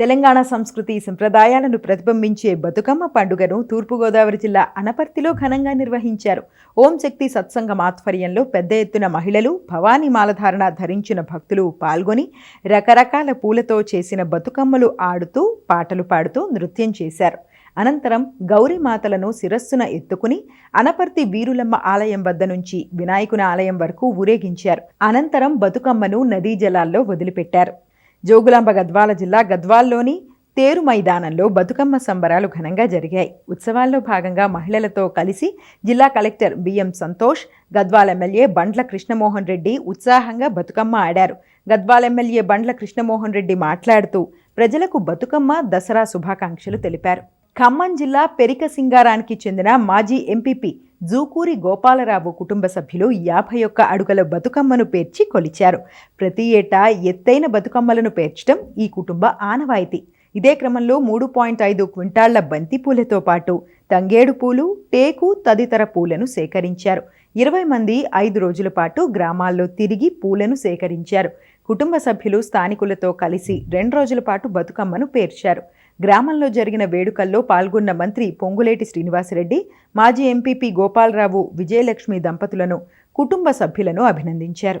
తెలంగాణ సంస్కృతి సంప్రదాయాలను ప్రతిబింబించే బతుకమ్మ పండుగను తూర్పుగోదావరి జిల్లా అనపర్తిలో ఘనంగా నిర్వహించారు. ఓం శక్తి సత్సంగం ఆధ్వర్యంలో పెద్ద ఎత్తున మహిళలు భవానీ మాలధారణ ధరించిన భక్తులు పాల్గొని రకరకాల పూలతో చేసిన బతుకమ్మలు ఆడుతూ పాటలు పాడుతూ నృత్యం చేశారు. అనంతరం గౌరీమాతలను శిరస్సున ఎత్తుకుని అనపర్తి వీరులమ్మ ఆలయం వద్ద నుంచి వినాయకుని ఆలయం వరకు ఊరేగించారు. అనంతరం బతుకమ్మను నదీ జలాల్లో వదిలిపెట్టారు. జోగులాంబ గద్వాల జిల్లా గద్వాల్లోని తేరు మైదానంలో బతుకమ్మ సంబరాలు ఘనంగా జరిగాయి. ఉత్సవాల్లో భాగంగా మహిళలతో కలిసి జిల్లా collector B M Santosh Gadwal MLA Bandla Krishnamohan Reddy ఉత్సాహంగా బతుకమ్మ ఆడారు. గద్వాల్ ఎమ్మెల్యే బండ్ల కృష్ణమోహన్ రెడ్డి మాట్లాడుతూ ప్రజలకు బతుకమ్మ దసరా శుభాకాంక్షలు తెలిపారు. ఖమ్మం జిల్లా పెరిక సింగారానికి చెందిన మాజీ ఎంపీపీ జూకూరి గోపాలరావు కుటుంబ సభ్యులు యాభై ఒక్క అడుగుల బతుకమ్మను పేర్చి కొలిచారు. ప్రతి ఏటా ఎత్తైన బతుకమ్మలను పేర్చడం ఈ కుటుంబ ఆనవాయితీ. ఇదే క్రమంలో మూడు పాయింట్ ఐదు క్వింటాళ్ళ బంతి పూలతో పాటు తంగేడు పూలు టేకు తదితర పూలను సేకరించారు. ఇరవై మంది ఐదు రోజుల పాటు గ్రామాల్లో తిరిగి పూలను సేకరించారు. కుటుంబ సభ్యులు స్థానికులతో కలిసి రెండు రోజుల పాటు బతుకమ్మను పేర్చారు. గ్రామంలో జరిగిన వేడుకల్లో పాల్గొన్న మంత్రి పొంగులేటి శ్రీనివాసరెడ్డి మాజీ ఎంపీపీ గోపాలరావు విజయలక్ష్మి దంపతులను కుటుంబ సభ్యులను అభినందించారు.